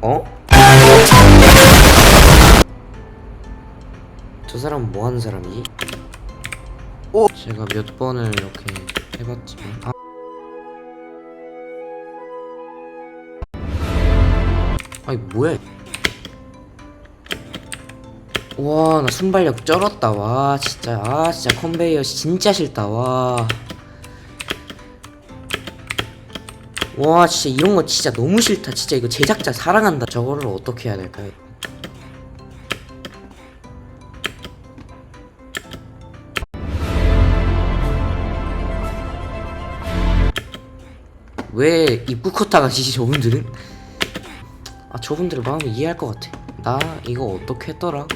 어? 저 사람은 뭐 하는 사람이지? 오! 제가 몇 번을 이렇게 해봤지만 아. 아니 뭐야 와 나 순발력 쩔었다 와 진짜 아 진짜 컨베이어 진짜 싫다 와 와 진짜 이런 거 진짜 너무 싫다 진짜 이거 제작자 사랑한다 저거를 어떻게 해야 될까요? 왜 입구 커타가 지지 저분들은? 아 저분들의 마음을 이해할 것 같아 나 이거 어떻게 했더라?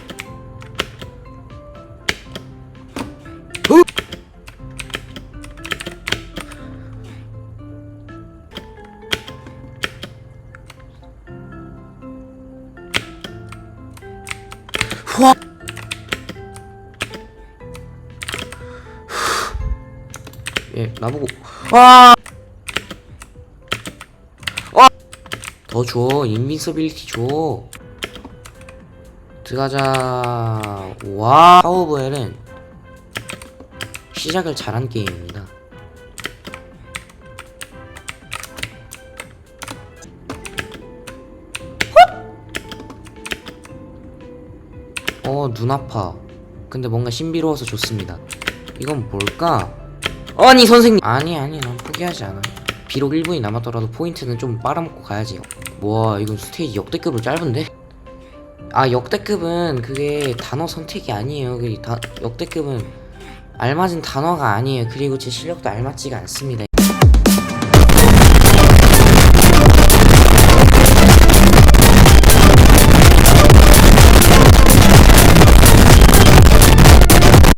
와. 예, 나보고 와. 와. 더 줘. 인빈서빌리티 줘. 들어가자. 와. 파워 헬은 시작을 잘한 게임입니다. 어, 눈 아파. 근데 뭔가 신비로워서 좋습니다. 이건 뭘까? 아니, 선생님! 아니, 아니, 난 포기하지 않아. 비록 1분이 남았더라도 포인트는 좀 빨아먹고 가야지. 와, 이건 스테이지 역대급으로 짧은데? 아, 역대급은 그게 단어 선택이 아니에요. 그 다, 역대급은 알맞은 단어가 아니에요. 그리고 제 실력도 알맞지가 않습니다.